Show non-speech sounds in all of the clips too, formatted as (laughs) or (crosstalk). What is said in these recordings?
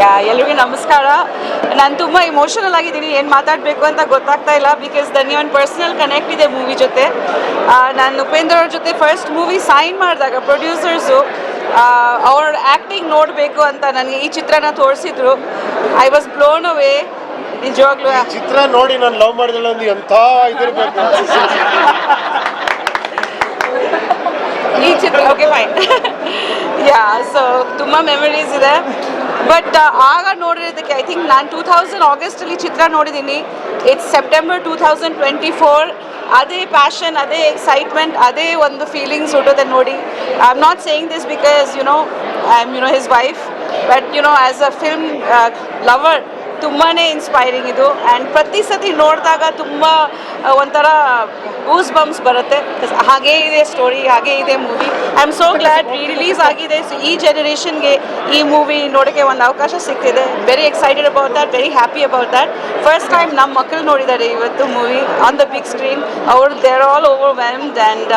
ಯಾ ಎಲ್ರಿಗೂ ನಮಸ್ಕಾರ. ನಾನು ತುಂಬ ಇಮೋಷನಲ್ ಆಗಿದ್ದೀನಿ. ಏನು ಮಾತಾಡಬೇಕು ಅಂತ ಗೊತ್ತಾಗ್ತಾ ಇಲ್ಲ ಬಿಕಾಸ್ ದನ್ ಒಂದು ಪರ್ಸನಲ್ ಕನೆಕ್ಟ್ ಇದೆ ಮೂವಿ ಜೊತೆ. ನಾನು ಉಪೇಂದ್ರ ಅವ್ರ ಜೊತೆ ಫಸ್ಟ್ ಮೂವಿ ಸೈನ್ ಮಾಡಿದಾಗ ಪ್ರೊಡ್ಯೂಸರ್ಸು ಅವ್ರ ಆ್ಯಕ್ಟಿಂಗ್ ನೋಡಬೇಕು ಅಂತ ನನಗೆ ಈ ಚಿತ್ರನ ತೋರಿಸಿದ್ರು. ಐ ವಾಸ್ ಬ್ಲೋನ್ ಅವೇ ನಿಜವಾಗ್ಲೂ ಚಿತ್ರ ನೋಡಿ ನಾನು ಲವ್ ಮಾಡಿದಳು ಅಂತ ಎಂಥ ಇದಿರ್ಬೇಕು. (laughs) ಚಿತ್ರ ಓಕೆ ಫೈನ್ ಯಾ ಸೊ ತುಂಬ ಮೆಮರೀಸ್ ಇದೆ. ಬಟ್ ಆಗ ನೋಡಿರೋದಕ್ಕೆ ಐ ಥಿಂಕ್ ನಾನು ಟೂ ತೌಸಂಡ್ ಆಗಸ್ಟಲ್ಲಿ ಚಿತ್ರ ನೋಡಿದ್ದೀನಿ. It's September two thousand twenty four ಅದೇ ಪ್ಯಾಷನ್ ಅದೇ ಎಕ್ಸೈಟ್ಮೆಂಟ್ ಅದೇ ಒಂದು ಫೀಲಿಂಗ್ಸ್ ಹುಟ್ಟೋದೆ ನೋಡಿ. I am not saying this because you know I am you know his wife but you know as a film lover ತುಂಬಾ ಇನ್ಸ್ಪೈರಿಂಗ್ ಇದು. And ಪ್ರತಿ ಸತಿ ನೋಡಿದಾಗ ತುಂಬ ಒಂಥರ ಗೂಸ್ ಬಂಪ್ಸ್ ಬರುತ್ತೆ. ಹಾಗೇ ಇದೆ ಸ್ಟೋರಿ ಹಾಗೇ ಇದೆ movie I am so glad re release ಆಗಿದೆ. ಸೊ ಈ ಜನರೇಷನ್ಗೆ ಈ ಮೂವಿ ನೋಡೋಕ್ಕೆ ಒಂದು ಅವಕಾಶ ಸಿಗ್ತಿದೆ very excited about that very happy about that first time ನಮ್ಮ ಮಕ್ಕಳು ನೋಡಿದ್ದಾರೆ ಇವತ್ತು movie on the big screen ಅವರು they're all overwhelmed and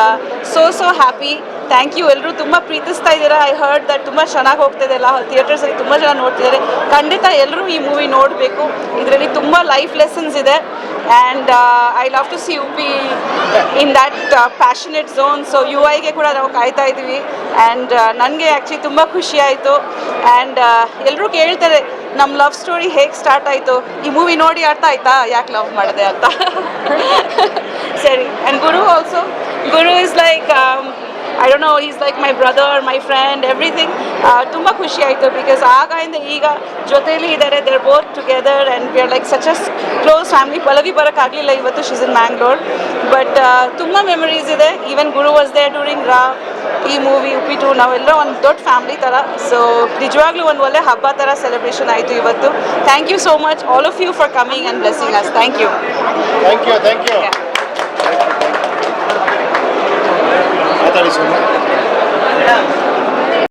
so so happy thank you. ಎಲ್ಲರೂ ತುಂಬ ಪ್ರೀತಿಸ್ತಾ ಇದ್ದೀರಾ? ಐ ಹರ್ಡ್ ದಟ್ ತುಂಬ ಚೆನ್ನಾಗಿ ಹೋಗ್ತಿದೆ ಎಲ್ಲ ಥಿಯೇಟರ್ಸಲ್ಲಿ ತುಂಬ ಜನ ನೋಡ್ತಿದ್ದಾರೆ. ಖಂಡಿತ ಎಲ್ಲರೂ ಈ ಮೂವಿ ನೋಡಬೇಕು. ಇದರಲ್ಲಿ ತುಂಬ ಲೈಫ್ ಲೆಸನ್ಸ್ ಇದೆ. And I love to see Uppi in that passionate zone so you ಐಗೆ ಕೂಡ ನಾವು ಕಾಯ್ತಾ ಇದ್ದೀವಿ. ಆ್ಯಂಡ್ ನನಗೆ ಆ್ಯಕ್ಚುಲಿ ತುಂಬ ಖುಷಿ ಆಯಿತು. ಆ್ಯಂಡ್ ಎಲ್ಲರೂ ಕೇಳ್ತಾರೆ ನಮ್ಮ ಲವ್ ಸ್ಟೋರಿ ಹೇಗೆ ಸ್ಟಾರ್ಟ್ ಆಯಿತು? ಈ ಮೂವಿ ನೋಡಿ ಅರ್ಥ ಆಯ್ತಾ? ಯಾಕೆ ಲವ್ ಮಾಡಿದೆ? ಅಂತ. (laughs) ಸರಿ. And Guru also Guru is like don't know is like my brother my friend everything ತುಂಬ ಖುಷಿ ಆಯಿತು ಬಿಕಾಸ್ ಆಗಿಂದ ಈಗ ಜೊತೆಯಲ್ಲಿ ಇದ್ದಾರೆ they're both together and we are like such as close family Pallavi ಬರೋಕ್ಕಾಗಲಿಲ್ಲ ಇವತ್ತು ಶೀಸ್ ಇನ್ ಮ್ಯಾಂಗ್ಳೂರ್ ಬಟ್ ತುಂಬ memories ಇದೆ. Even Guru was there during ರಾ ಈ ಮೂವಿ ಉಪ್ಪಿಟ್ಟು ನಾವೆಲ್ಲ ಒಂದು ದೊಡ್ಡ ಫ್ಯಾಮಿಲಿ ಥರ ಸೊ ನಿಜವಾಗ್ಲೂ ಒಂದು ಒಳ್ಳೆ ಹಬ್ಬ ಥರ ಸೆಲೆಬ್ರೇಷನ್ ಆಯಿತು ಇವತ್ತು. Thank you so much all of you for coming and blessing us thank you thank you thank you